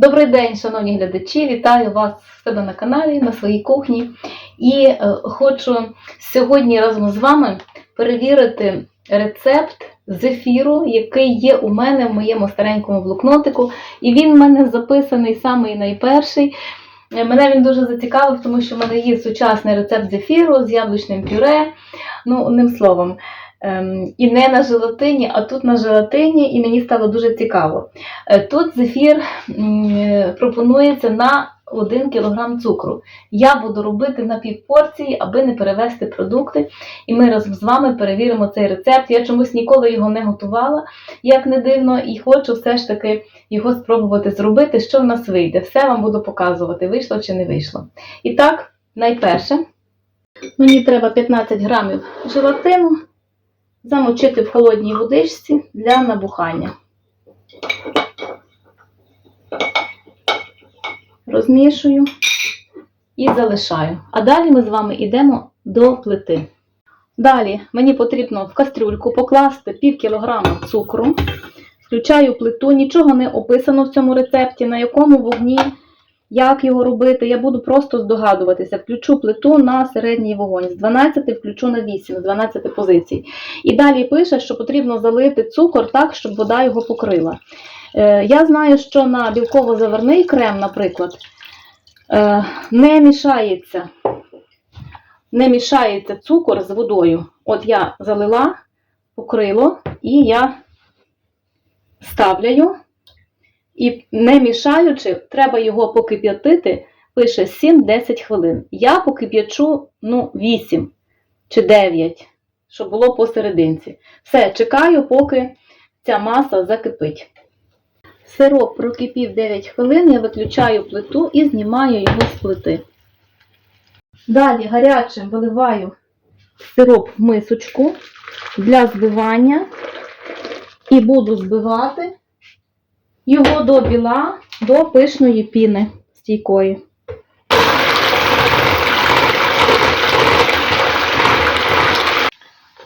Добрий день, шановні глядачі! Вітаю вас в себе на каналі, на своїй кухні. І е, хочу сьогодні разом з вами перевірити рецепт зефіру, який є у мене в моєму старенькому блокнотику. І він в мене записаний самий найперший. Е, Мене він дуже зацікавив, тому що в мене є сучасний рецепт зефіру з яблучним пюре. Ну, одним словом. Ем, І не на желатині, а тут на желатині, і мені стало дуже цікаво. Е, Тут зефір м, е, пропонується на 1 кг цукру. Я буду робити на півпорції, аби не перевести продукти. І ми разом з вами перевіримо цей рецепт. Я чомусь ніколи його не готувала, як не дивно, і хочу все ж таки його спробувати зробити, що в нас вийде. Все вам буду показувати, вийшло чи не вийшло. І так, найперше, мені треба 15 грамів желатину замочити в холодній водичці для набухання. Розмішую і залишаю. А далі ми з вами йдемо до плити. Далі мені потрібно в кастрюльку покласти пів кілограма цукру. Включаю плиту, нічого не описано в цьому рецепті, на якому вогні, як його робити. Я буду просто здогадуватися. Включу плиту на середній вогонь. З 12 включу на 8, з 12 позицій. І далі пише, що потрібно залити цукор так, щоб вода його покрила. Е, Я знаю, що на білково-заварний крем, наприклад, е, не мішається, не мішається цукор з водою. От я залила, покрило, і я ставляю. І не мішаючи, треба його покип'ятити, пише 7-10 хвилин. Я покип'ячу ну, 8 чи 9, щоб було посерединці. Все, чекаю, поки ця маса закипить. Сироп прокипів 9 хвилин, я виключаю плиту і знімаю його з плити. Далі гарячим виливаю сироп в мисочку для збивання і буду збивати його до біла, до пишної піни стійкої.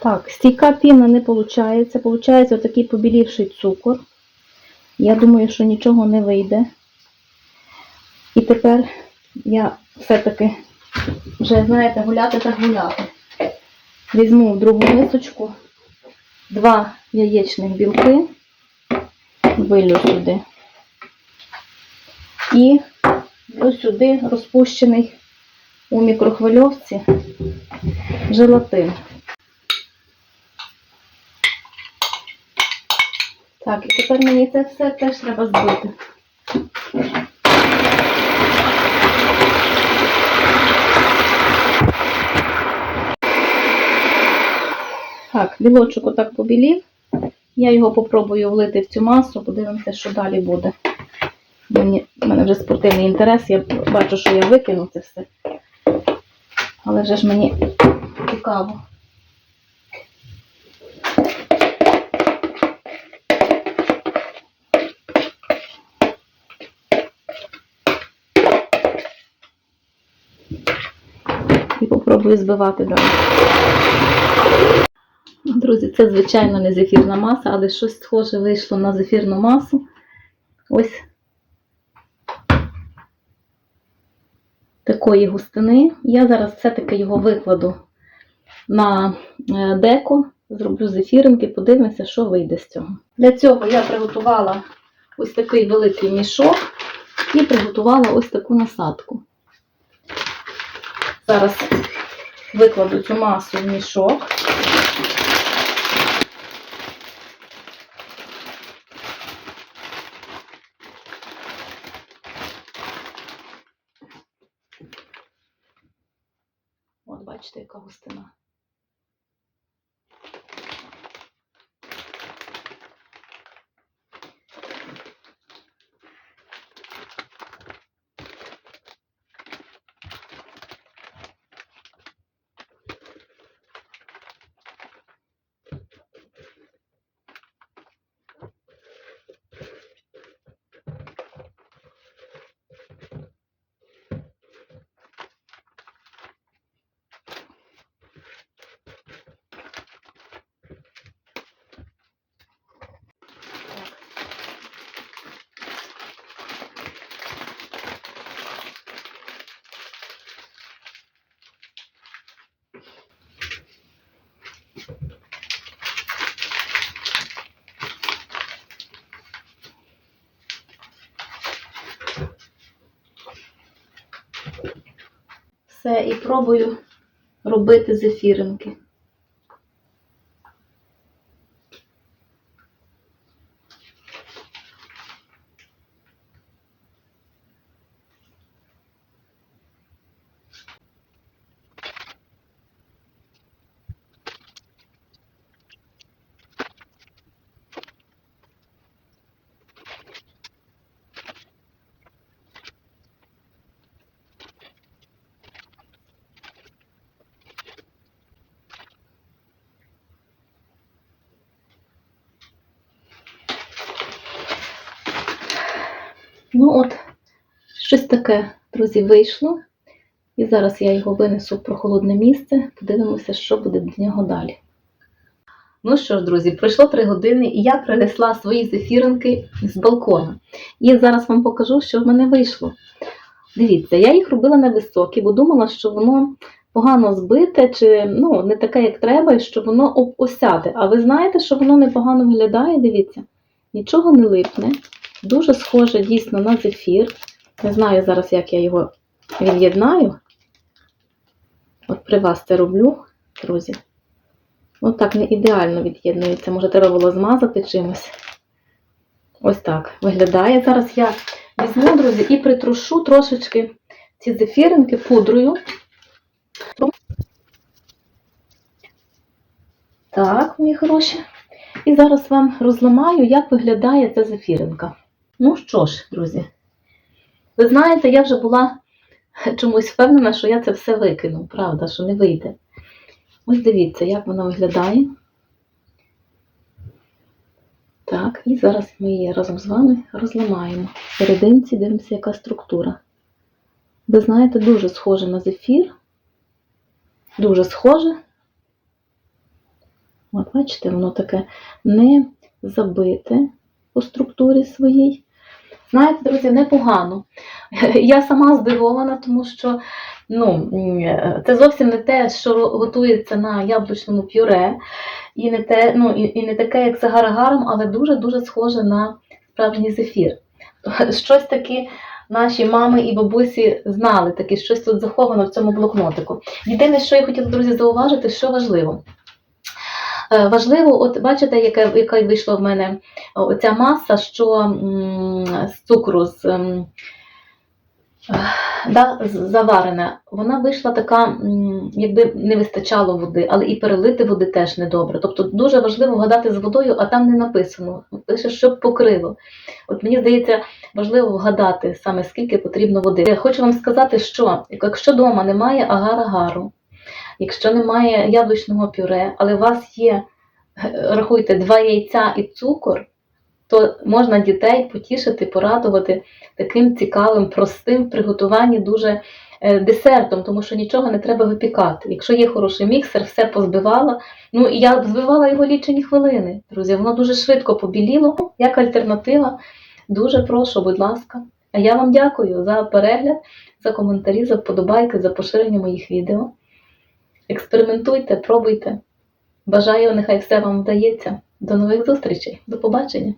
Так, стійка піна не виходить. Получається отакий побілівший цукор. Я думаю, що нічого не вийде. І тепер я все-таки вже, знаєте, гуляти так гуляти. Візьму в другу мисочку два яєчних білки, вилю сюди. І ось сюди розпущений у мікрохвильовці желатин. Так, і тепер мені це все теж треба збити. Так, білочок отак побілів. Я його попробую влити в цю масу, подивимося, що далі буде. Мені, в мене вже спортивний інтерес, я бачу, що я викину це все. Але вже ж мені цікаво. І попробую збивати далі. Друзі, це, звичайно, не зефірна маса, але щось схоже вийшло на зефірну масу. Ось такої густини. Я зараз все-таки його викладу на е, деко, зроблю зефіринки, подивимося, що вийде з цього. Для цього я приготувала ось такий великий мішок і приготувала ось таку насадку. Зараз викладу цю масу в мішок. От, бачите, яка густина. Все, і пробую робити зефіринки. Ну от, щось таке, друзі, вийшло. І зараз я його винесу в прохолодне місце, подивимося, що буде до нього далі. Ну що ж, друзі, пройшло 3 години, і я принесла свої зефіринки з балкона. І зараз вам покажу, що в мене вийшло. Дивіться, я їх робила на високі, бо думала, що воно погано збите, чи ну, не таке, як треба, і що воно осяде. А ви знаєте, що воно непогано виглядає, дивіться, нічого не липне. Дуже схоже дійсно на зефір. Не знаю зараз, як я його від'єднаю. От при вас це роблю, друзі. От так не ідеально від'єднується. Може, треба було змазати чимось. Ось так виглядає. Зараз я візьму, друзі, і притрушу трошечки ці зефіринки пудрою. Так, мої хороші. І зараз вам розламаю, як виглядає ця зефіринка. Ну що ж, друзі, ви знаєте, я вже була чомусь впевнена, що я це все викину, правда, що не вийде. Ось дивіться, як вона виглядає. Так, і зараз ми її разом з вами розламаємо. В серединці дивимося, яка структура. Ви знаєте, дуже схоже на зефір. Дуже схоже. От, бачите, воно таке не забите по структурі своїй. Знаєте, друзі, непогано. Я сама здивована, тому що ну, це зовсім не те, що готується на яблучному пюре, і не, те, ну, і, і не таке, як з агар-агаром, але дуже-дуже схоже на справжній зефір. Щось таке наші мами і бабусі знали, таке, щось тут заховано в цьому блокнотику. Єдине, що я хотіла, друзі, зауважити, що важливо. Е, Важливо, от бачите, яка, яка вийшла в мене оця маса, що з цукру, з, ем, да, заварена, вона вийшла така, якби не вистачало води, але і перелити води теж недобре. Тобто дуже важливо вгадати з водою, а там не написано. Пише, щоб покрило. От мені здається, важливо вгадати саме скільки потрібно води. Я хочу вам сказати, що якщо вдома немає агар-агару, якщо немає яблучного пюре, але у вас є, е, рахуйте, два яйця і цукор, то можна дітей потішити, порадувати таким цікавим, простим в приготуванні дуже е, десертом, тому що нічого не треба випікати. Якщо є хороший міксер, все позбивала. Ну і я збивала його лічені хвилини. Друзі, воно дуже швидко побіліло. Як альтернатива, дуже прошу, будь ласка. А я вам дякую за перегляд, за коментарі, за вподобайки, за поширення моїх відео. Експериментуйте, пробуйте. Бажаю, нехай все вам вдається. До нових зустрічей. До побачення!